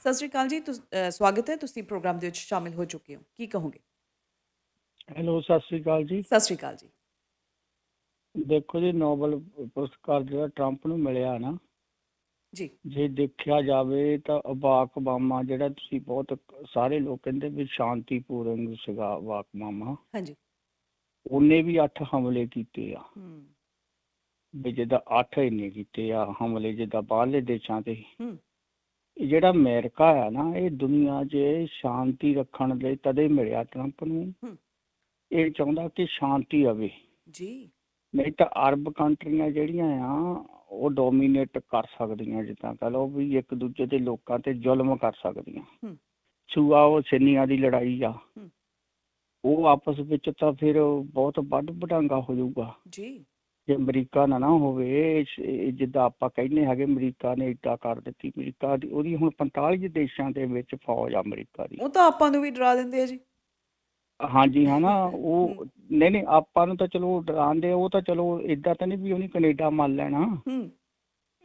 ਸਤਿ ਸ਼੍ਰੀ ਅਕਾਲ ਜੀ ਸਵਾਗਤ ਹੈ ਤੁਸੀਂ ਪ੍ਰੋਗਰਾਮ ਦੇ ਵਿੱਚ ਸ਼ਾਮਿਲ ਹੋ ਚੁੱਕੇ ਹੋ। ਕੀ ਕਹੋਗੇ? ਹੈਲੋ ਸਤਿ ਸ੍ਰੀ ਅਕਾਲ ਜੀ। ਸਤਿ ਸ਼੍ਰੀ ਅਕਾਲ ਜੀ। ਦੇਖੋ ਜੀ ਨੋਬਲ ਪੁਰਸਕਾਰ ਜਿਹੜਾ ਟਰੰਪ ਨੂੰ ਮਿਲਿਆ ਨਾ ਜੀ। ਜੇ ਦੇਖਿਆ ਜਾਵੇ ਤਾਂ ਅਬਾਕ ਬਾਮਾ ਜਿਹੜਾ ਤੁਸੀਂ ਬਹੁਤ ਸਾਰੇ ਲੋਕ ਕਹਿੰਦੇ ਵੀ ਸ਼ਾਂਤੀਪੂਰਨ ਸੀਗਾ ਅਬਾਕ ਬਾਮਾ ਹਾਂਜੀ। ਉਹਨੇ ਵੀ 8 ਹਮਲੇ ਕੀਤੇ ਆ। ਹੂੰ। ਵੀ ਜਿੱਦਾਂ 8 ਇੰਨੇ ਕੀਤੇ ਆ ਹਮਲੇ ਜਿੱਦਾਂ ਬਾਹਰਲੇ ਦੇਸ਼ਾਂ ਤੇ। ਹੂੰ। ਜਿਹੜਾ ਅਮਰੀਕਾ ਆ ਨਾ ਇਹ ਦੁਨੀਆ 'ਚ ਸ਼ਾਂਤੀ ਰੱਖਣ ਲਈ ਤਦੇ ਮਿਲਿਆ ਟਰੰਪ ਨੂੰ। ਇਹ ਚਾਹੁੰਦਾ ਕਿ ਸ਼ਾਂਤੀ ਆਵੇ। ਜੀ। ਨਹੀਂ ਤਾਂ ਅਰਬ ਕੰਟਰੀਆਂ ਜਿਹੜੀਆਂ ਆ ਉਹ ਡੋਮੀਨੇਟ ਕਰ ਸਕਦੀਆਂ ਜਿੱਦਾਂ ਕਹ ਲਓ ਵੀ ਇੱਕ ਦੂਜੇ ਦੇ ਲੋਕਾਂ ਤੇ ਜ਼ੁਲਮ ਕਰ ਸਕਦੀਆਂ। ਹੂੰ। ਛੂਆ ਉਹ ਸਿੰਨੀਆਂ ਦੀ ਲੜਾਈ ਆ। ਹੂੰ। ਉਹ ਆਪਸ ਵਿੱਚ ਤਾਂ ਫਿਰ ਬਹੁਤ ਵੱਡ ਵਡਾਂਗਾ ਹੋ ਜਾਊਗਾ। ਜੀ। ਜੇ ਅਮਰੀਕਾ ਨਾ ਨਾ ਹੋਵੇ ਇਹ ਜਿੱਦਾਂ ਆਪਾਂ ਕਹਿੰਦੇ ਹੈਗੇ ਅਮਰੀਕਾ ਨੇ ਇੱਟਾ ਕਰ ਦਿੱਤੀ ਅਮਰੀਕਾ ਦੀ ਉਹਦੀ ਹੁਣ 45 ਦੇਸ਼ਾਂ ਦੇ ਵਿੱਚ ਫੌਜ ਆ ਅਮਰੀਕਾ ਦੀ। ਉਹ ਤਾਂ ਆਪਾਂ ਨੂੰ ਵੀ ਡਰਾ ਦਿੰਦੇ ਆ ਜੀ। ਹਾਂਜੀ ਹਨਾ ਉਹ ਨਹੀਂ ਨਹੀਂ ਆਪਾਂ ਨੂੰ ਤਾਂ ਚਲੋ ਡਰਾਉਂਦੇ ਉਹ ਤਾਂ ਚਲੋ ਇਦਾਂ ਤਾਂ ਨਹੀਂ ਵੀ ਉਹਨੇ ਕੈਨੇਡਾ ਮੰਨ ਲੈਣਾ। ਹੂੰ।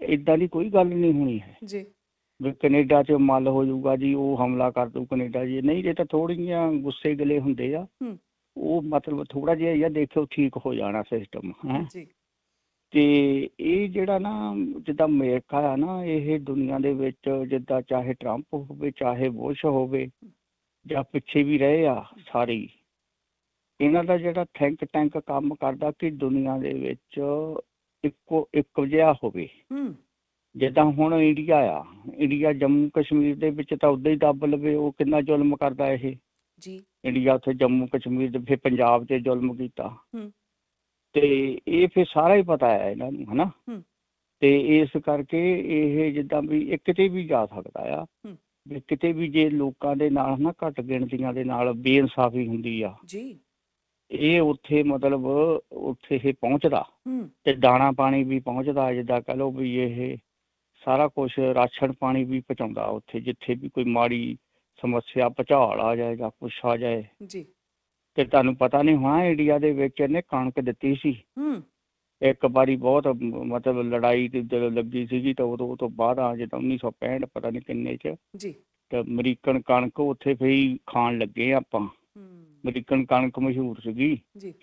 ਇਦਾਂ ਦੀ ਕੋਈ ਗੱਲ ਨਹੀਂ ਹੋਣੀ ਹੈ। ਜੀ। ਵੀ ਕੈਨੇਡਾ 'ਚ ਮੱਲ ਹੋ ਜਾਊਗਾ ਜੀ ਉਹ ਹਮਲਾ ਕਰ ਦੂ ਕੈਨੇਡਾ ਜੀ। ਨਹੀਂ ਇਹ ਤਾਂ ਥੋੜੀਆਂ ਗੁੱਸੇ ਗਲੇ ਹੁੰਦੇ ਆ ਹੂੰ। ਉਹ ਮਤਲਬ ਥੋੜਾ ਜਿਹਾ ਯਾ ਦੇਖਿਓ ਠੀਕ ਹੋ ਜਾਣਾ ਸਿਸਟਮ ਹੈ। ਜੀ। ਤੇ ਇਹ ਜਿਹੜਾ ਨਾ ਜਿੱਦਾਂ ਅਮਰੀਕਾ ਆ ਨਾ ਇਹ ਦੁਨੀਆ ਦੇ ਵਿੱਚ ਜਿੱਦਾਂ ਚਾਹੇ ਟਰੰਪ ਹੋਵੇ ਚਾਹੇ ਬੁਸ਼ ਹੋਵੇ ਜਾਂ ਪਿੱਛੇ ਵੀ ਰਹੇ ਆ ਸਾਰੇ। ਇਹਨਾਂ ਦਾ ਜਿਹੜਾ ਥਿੰਕ ਟੈਂਕ ਕੰਮ ਕਰਦਾ ਕਿ ਦੁਨੀਆ ਦੇ ਵਿੱਚ ਇੱਕੋ ਇੱਕ ਜਿਹਾ ਹੋਵੇ ਹੂੰ ਜਿੱਦਾਂ ਹੁਣ ਇੰਡੀਆ ਆ ਇੰਡੀਆ ਜੰਮੂ ਕਸ਼ਮੀਰ ਦੇ ਵਿੱਚ ਤਾਂ ਉਦਾਂ ਹੀ ਦੱਬ ਲਵੇ ਉਹ ਕਿੰਨਾ ਜ਼ੁਲਮ ਕਰਦਾ ਇਹ ਜੀ ਇੰਡੀਆ ਉੱਥੇ ਜੰਮੂ ਕਸ਼ਮੀਰ ਦੇ ਫਿਰ ਪੰਜਾਬ ਤੇ ਜ਼ੁਲਮ ਕੀਤਾ ਹੂੰ। ਤੇ ਇਹ ਫਿਰ ਸਾਰਾ ਹੀ ਪਤਾ ਹੈ ਇਹਨਾਂ ਨੂੰ ਹਨਾ। ਤੇ ਇਸ ਕਰਕੇ ਇਹ ਜਿੱਦਾਂ ਵੀ ਇਹ ਕਿਤੇ ਵੀ ਜਾ ਸਕਦਾ ਆ। ਵੀ ਕਿਤੇ ਵੀ ਜੇ ਲੋਕਾਂ ਦੇ ਨਾਲ ਨਾ ਘੱਟ ਗਿਣਤੀਆਂ ਦੇ ਨਾਲ ਬੇਇਨਸਾਫੀ ਹੁੰਦੀ ਆ। ਜੀ। ਇਹ ਉੱਥੇ ਮਤਲਬ ਉੱਥੇ ਇਹ ਪਹੁੰਚਦਾ। ਤੇ ਦਾਣਾ ਪਾਣੀ ਵੀ ਪਹੁੰਚਦਾ ਜਿੱਦਾਂ ਕਹ ਲਓ ਵੀ ਇਹ ਸਾਰਾ ਕੁਝ ਰਾਸ਼ਨ ਪਾਣੀ ਵੀ ਪਹੁੰਚਾਉਂਦਾ ਉੱਥੇ ਜਿੱਥੇ ਵੀ ਕੋਈ ਮਾੜੀ ਸਮੱਸਿਆ ਭੁਚਾਲ ਆ ਜਾਏ ਜਾਂ ਕੁਛ ਆ ਜਾਏ। ਜੀ। ਤੇ ਤੁਹਾਨੂੰ ਪਤਾ ਨਹੀਂ ਹੋਣਾ ਇੰਡੀਆ ਦੇ ਵਿੱਚ ਇਹਨੇ ਕਣਕ ਦਿੱਤੀ ਸੀ। ਹੂੰ। ਇੱਕ ਵਾਰੀ ਬਹੁਤ ਮਤਲਬ ਲੜਾਈ ਤੇ ਜਦੋਂ ਲੱਗੀ ਸੀਗੀ ਤਾਂ ਉਦੋਂ ਤੋਂ ਬਾਅਦ ਆ ਜਿੱਦਾਂ 1965 ਪਤਾ ਨਹੀਂ ਕਿੰਨੇ ਚ ਜੀ। ਤੇ ਅਮਰੀਕਨ ਕਣਕ ਉੱਥੇ ਫਈ ਖਾਣ ਲੱਗੇ ਆਪਾਂ। ਹੂੰ। ਅਮਰੀਕਨ ਕਣਕ ਮਸ਼ਹੂਰ ਸੀਗੀ। ਜੀ।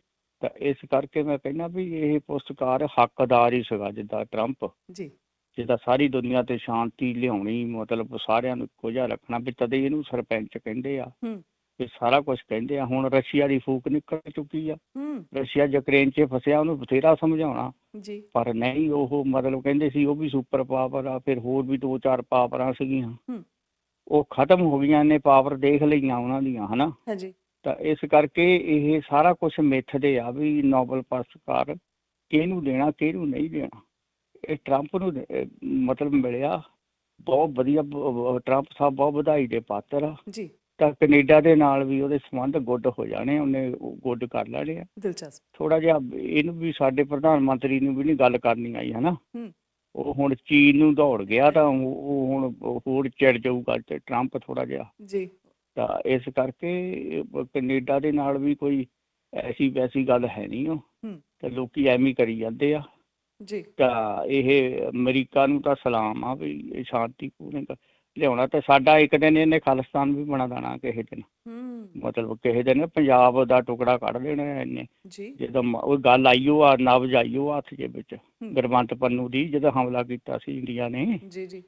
ਤਾਂ ਇਸ ਕਰਕੇ ਮੈਂ ਕਹਿੰਦਾ ਵੀ ਇਹ ਪੁਰਸਕਾਰ ਹੱਕਦਾਰ ਹੀ ਸੀਗਾ ਜਿੱਦਾਂ ਟਰੰਪ। ਜੀ। ਜਿੱਦਾਂ ਸਾਰੀ ਦੁਨੀਆ ਤੇ ਸ਼ਾਂਤੀ ਲਿਆਉਣੀ ਮਤਲਬ ਸਾਰਿਆਂ ਨੂੰ ਇੱਕੋ ਜਿਹਾ ਰੱਖਣਾ ਵੀ ਤਦੇ ਇਹਨੂੰ ਸਰਪੰਚ ਕਹਿੰਦੇ ਆ। ਹੂੰ। ਇਹ ਸਾਰਾ ਕੁਝ ਕਹਿੰਦੇ ਆ। ਹੁਣ ਰਸ਼ੀਆ ਦੀ ਫੂਕ ਨਿਕਲ ਚੁੱਕੀ ਆ। ਰਸ਼ੀਆ ਯੂਕਰੇਨ 'ਚ ਫਸਿਆ ਉਹਨੂੰ ਬਥੇਰਾ ਸਮਝਾਉਣਾ। ਜੀ। ਪਰ ਨਹੀਂ ਉਹ ਮਤਲਬ ਕਹਿੰਦੇ ਸੀ ਉਹ ਵੀ ਸੁਪਰ ਪਾਵਰ ਆ ਫਿਰ ਹੋਰ ਵੀ ਦੋ ਚਾਰ ਪਾਵਰਾਂ ਸੀਗੀਆਂ। ਉਹ ਖਤਮ ਹੋ ਗਈਆਂ ਨੇ ਪਾਵਰ ਦੇਖ ਲਈਆਂ ਉਹਨਾਂ ਦੀਆਂ ਹਨਾ? ਹਾਂਜੀ। ਤਾਂ ਇਸ ਕਰਕੇ ਇਹ ਸਾਰਾ ਕੁਝ ਮਿੱਥਦੇ ਆ ਵੀ ਨੋਬਲ ਪੁਰਸਕਾਰ ਕਿਹਨੂੰ ਦੇਣਾ ਕਿਹਨੂੰ ਨਹੀਂ ਦੇਣਾ। ਇਹ ਟਰੰਪ ਨੂੰ ਦੇ- ਮਤਲਬ ਮਿਲਿਆ। ਬਹੁਤ ਵਧੀਆ ਟਰੰਪ ਸਾਹਿਬ ਬਹੁਤ ਵਧਾਈ ਦੇ ਪਾਤਰ ਆ। ਜੀ। ਤਾਂ ਕੈਨੇਡਾ ਦੇ ਨਾਲ ਵੀ ਉਹਦੇ ਸੰਬੰਧ ਗੁੱਡ ਹੋ ਜਾਣੇ ਉਹਨੇ ਗੁੱਡ ਕਰ ਲੈਣੇ ਆ। ਦਿਲਚਸਪ। ਥੋੜਾ ਜਿਹਾ ਇਹਨੂੰ ਵੀ ਸਾਡੇ ਪ੍ਰਧਾਨ ਮੰਤਰੀ ਨੂੰ ਵੀ ਨਹੀਂ ਗੱਲ ਕਰਨੀ ਆਈ ਹਨਾ। ਉਹ ਹੁਣ ਚੀਨ ਨੂੰ ਦੌੜ ਗਿਆ ਤਾਂ ਉਹ ਹੁਣ ਹੋਰ ਚਿੜ ਜਾਊਗਾ ਤੇ ਟਰੰਪ ਥੋੜਾ ਜਿਹਾ। ਜੀ। ਤਾਂ ਇਸ ਕਰਕੇ ਕੈਨੇਡਾ ਦੇ ਨਾਲ ਵੀ ਕੋਈ ਐਸੀ ਵੈਸੀ ਗੱਲ ਹੈ ਨਹੀਂ ਉਹ। ਤੇ ਲੋਕੀ ਐਵੇਂ ਕਰੀ ਜਾਂਦੇ ਆ। ਜੀ। ਤਾਂ ਇਹ ਅਮਰੀਕਾ ਨੂੰ ਤਾਂ ਸਲਾਮ ਆ ਵੀ ਸ਼ਾਂਤੀ ਪੂਰਨ ਲਿਆਉਣਾ ਤੇ ਸਾਡਾ ਇੱਕ ਦਿਨ ਇਹਨੇ ਖਾਲਿਸਤਾਨ ਵੀ ਬਣਾ ਦੇਣਾ ਕਿਸੇ ਦਿਨ। ਹੂੰ। ਮਤਲਬ ਕਿਸੇ ਦਿਨ ਪੰਜਾਬ ਦਾ ਟੁਕੜਾ ਕੱਢ ਦੇਣਾ ਇਹਨੇ। ਜਦੋਂ ਉਹ ਗੱਲ ਆਈ ਉਹ ਆ ਨਬਜ਼ ਆਈ ਉਹ ਹੱਥ ਦੇ ਵਿੱਚ। ਗੁਰਵੰਤ ਪੰਨੂ ਦੀ ਜਦੋਂ ਹਮਲਾ ਕੀਤਾ ਸੀ ਇੰਡੀਆ ਨੇ। ਜੀ ਜੀ।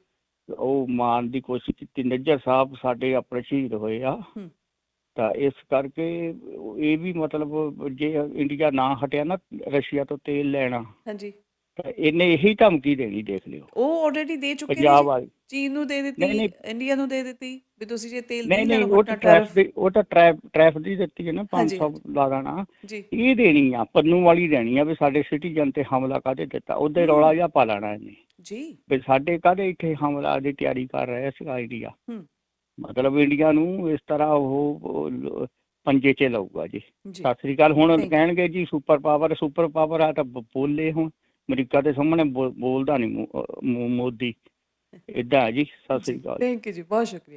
ਉਹ ਮਾਰਨ ਦੀ ਕੋਸ਼ਿਸ਼ ਕੀਤੀ। ਨੱਜਰ ਸਾਹਿਬ ਸਾਡੇ ਆਪਣੇ ਸ਼ਹੀਦ ਹੋਏ ਆ। ਤਾਂ ਇਸ ਕਰਕੇ ਇਹ ਵੀ ਮਤਲਬ ਜੇ ਇੰਡੀਆ ਨਾ ਹਟਿਆ ਨਾ ਰਸ਼ੀਆ ਤੋਂ ਤੇਲ ਲੈਣਾ। ਹਾਂਜੀ। ਤਾਂ ਇਹਨੇ ਇਹੀ ਧਮਕੀ ਦੇਣੀ ਦੇਖ ਲਿਓ। ਉਹ ਆਲਰੇਡੀ ਦੇ ਚੁੱਕੇ ਨੇ ਪੰਜਾਬ ਜੀ ਵਾਲੀ। ਚੀਨ ਨੂੰ ਦੇ ਦਿੱਤੀ ਨਹੀਂ। ਇੰਡੀਆ ਨੂੰ ਦੇ ਦਿੱਤੀ ਵੀ ਤੁਸੀਂ ਜੇ ਤੇਲ ਨਹੀਂ ਨਹੀਂ ਉਹ ਤਾਂ ਟ੍ਰੈਫ ਦੀ ਉਹ ਤਾਂ ਟ੍ਰੈਫ ਟ੍ਰੈਫ ਦੀ ਦਿੱਤੀ ਹੈ ਨਾ ਹਾਂਜੀ, 500 ਲਾ ਦੇਣਾ। ਜੀ। ਇਹ ਦੇਣੀ ਆ ਪੰਨੂ ਵਾਲੀ ਦੇਣੀ ਆ ਵੀ ਸਾਡੇ ਸਿਟੀਜ਼ਨ ਤੇ ਹਮਲਾ ਕਾਹਦੇ ਦਿੱਤਾ? ਉਹਦੇ। ਰੌਲਾ ਜਿਹਾ ਪਾ ਲੈਣਾ ਇਹਨੇ। ਜੀ। ਵੀ ਸਾਡੇ ਕਾਹਦੇ ਇੱਥੇ ਹਮਲਾ ਦੀ ਤਿਆਰੀ ਕਰ ਰਿਹਾ ਸੀਗਾ ਇੰਡੀਆ ਹੂੰ। ਮਤਲਬ ਇੰਡੀਆ ਨੂੰ ਇਸ ਤਰ੍ਹਾਂ ਉਹ ਉਹ ਲ- ਪੰਜੇ 'ਚ ਲਊਗਾ ਜੀ। ਜੀ। ਸਤਿ ਸ੍ਰੀ ਅਕਾਲ। ਹੁਣ. ਕਹਿਣਗੇ ਜੀ ਸੁਪਰ ਪਾਵਰ ਸੁਪਰ ਪਾਵਰ ਆ ਤਾਂ ਬ- ਬੋਲੇ ਹੁਣ। ਅਮਰੀਕਾ ਦੇ ਸਾਹਮਣੇ ਬੋਲਦਾ ਨਹੀਂ ਮੋਦੀ। ਇਦਾਂ ਹੈ ਜੀ। ਸਤਿ ਸ੍ਰੀ ਅਕਾਲ। ਥੈਂਕ ਯੂ ਜੀ ਬਹੁਤ ਸ਼ੁਕਰੀਆ।